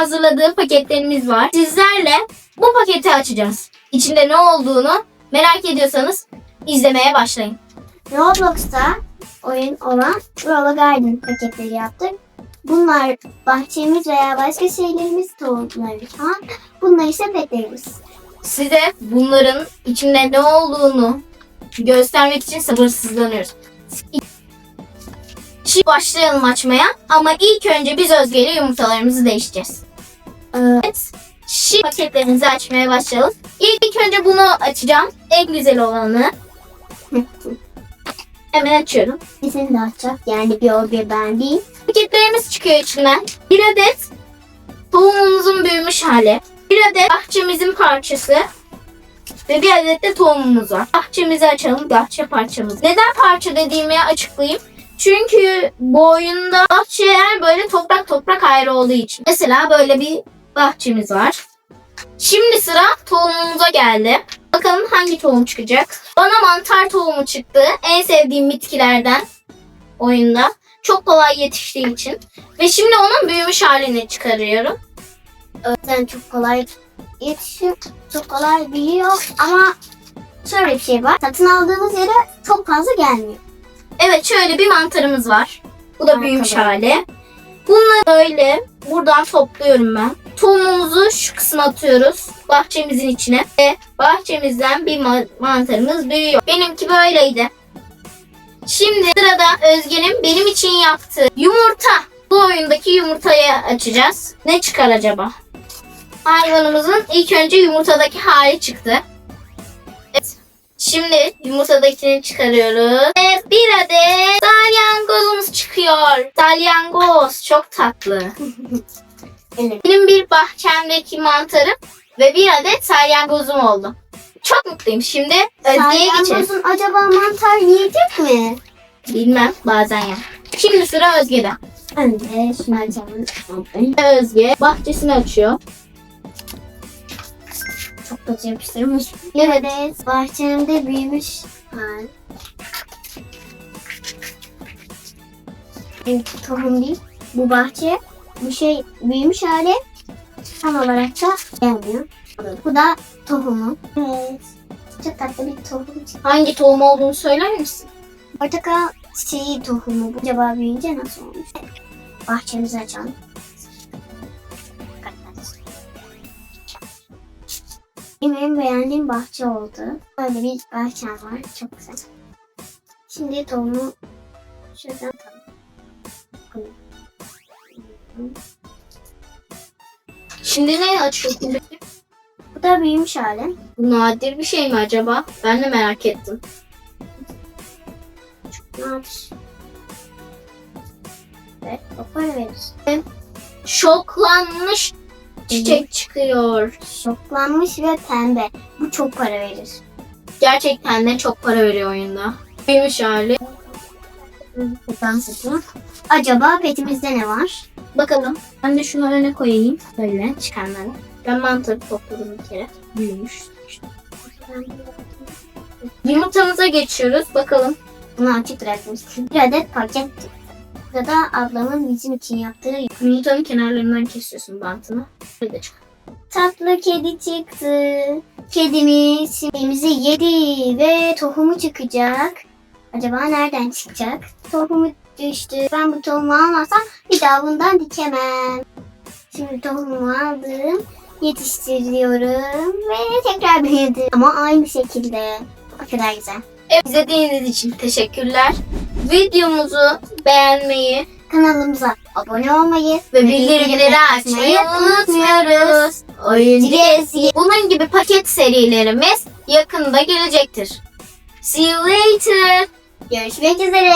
hazırladığı paketlerimiz var. Sizlerle bu paketi açacağız. İçinde ne olduğunu merak ediyorsanız izlemeye başlayın. Roblox'ta oyun olan Roller Garden paketleri yaptık. Bunlar bahçemiz veya başka şeylerimiz tohumları falan. Bunlar ise petlerimiz. Size bunların içinde ne olduğunu göstermek için sabırsızlanıyoruz. Şimdi başlayalım açmaya ama ilk önce biz Özge ile yumurtalarımızı değişeceğiz. Şimdi paketlerimizi açmaya başlayalım. İlk, ilk önce bunu açacağım. En güzel olanı. Hemen açıyorum. Seni de açacak. Yani bir o bir ben değil. Paketlerimiz çıkıyor içinden. Bir adet tohumumuzun büyümüş hali. Bir adet bahçemizin parçası. Ve bir adet de tohumumuz var. Bahçemizi açalım. Bahçe parçamız. Neden parça dediğimi açıklayayım. Çünkü bu oyunda bahçeler böyle toprak toprak ayrı olduğu için. Mesela böyle bir bahçemiz var. Şimdi sıra tohumumuza geldi. Bakalım hangi tohum çıkacak. Bana mantar tohumu çıktı. En sevdiğim bitkilerden oyunda. Çok kolay yetiştiği için. Ve şimdi onun büyümüş halini çıkarıyorum. Yüzden çok kolay yetişiyor. Çok kolay büyüyor ama şöyle bir şey var. Satın aldığımız yere çok fazla gelmiyor. Evet şöyle bir mantarımız var. Bu da büyümüş hali. Bunları böyle buradan topluyorum ben. Tohumumuzu şu kısma atıyoruz. Bahçemizin içine. Ve bahçemizden bir ma- mantarımız büyüyor. Benimki böyleydi. Şimdi sırada Özge'nin benim için yaptığı yumurta. Bu oyundaki yumurtayı açacağız. Ne çıkar acaba? Hayvanımızın ilk önce yumurtadaki hali çıktı. Evet. Şimdi yumurtadakini çıkarıyoruz. Ve bir adet salyangozumuz çıkıyor. Salyangoz çok tatlı. Evet. Benim bir bahçemdeki mantarım ve bir adet salyangozum oldu. Çok mutluyum. Şimdi Özge'ye geçelim. Salyangozun acaba mantar yiyecek mi? Bilmem bazen ya. Şimdi sıra Özge'de. Önce şunu açalım. Özge bahçesini açıyor. Çok kötü yapıştırmış. Adet bahçemde büyümüş hal. Evet, tohum değil. Bu bahçe bu şey büyümüş hali tam olarak da gelmiyor. Bu da tohumu. Evet. Çok tatlı bir tohum. Hangi tohum olduğunu söyler misin? Portakal çiçeği tohumu. Bu acaba büyüyünce nasıl olmuş? Bahçemizi açalım. Benim en beğendiğim bahçe oldu. Böyle bir bahçem var. Çok güzel. Şimdi tohumu şuradan atalım. Şimdi ne açıyorsun? Bu da büyümüş hali. Bu nadir bir şey mi acaba? Ben de merak ettim. Ne yapmış? Ve kopar verir. Şoklanmış çiçek çıkıyor. Şoklanmış ve pembe. Bu çok para verir. Gerçekten de çok para veriyor oyunda. Büyümüş hali. Buradan satın. Acaba petimizde ne var? Bakalım. Ben de şunu öne koyayım. Böyle çıkanları. Ben mantarı topladım bir kere. Büyümüş. Yumurtamıza geçiyoruz. Bakalım. Bunu açık bırakmıştım. Bir adet paket. Burada ablamın bizim için yaptığı Yumurtanın kenarlarından kesiyorsun bantını. Böyle çık. tatlı kedi çıktı. Kedimiz şeyimizi yedi ve tohumu çıkacak. Acaba nereden çıkacak? Tohumu düştü. Ben bu tohumu almazsam bir daha bundan dikemem. Şimdi tohumu aldım. Yetiştiriyorum ve tekrar büyüdü. Ama aynı şekilde. O kadar güzel. Evet, izlediğiniz için teşekkürler. Videomuzu beğenmeyi Kanalımıza abone olmayı ve bildirimleri açmayı unutmuyoruz. Oyuncu Gezi. Bunun gibi paket serilerimiz yakında gelecektir. See you later. Görüşmek üzere.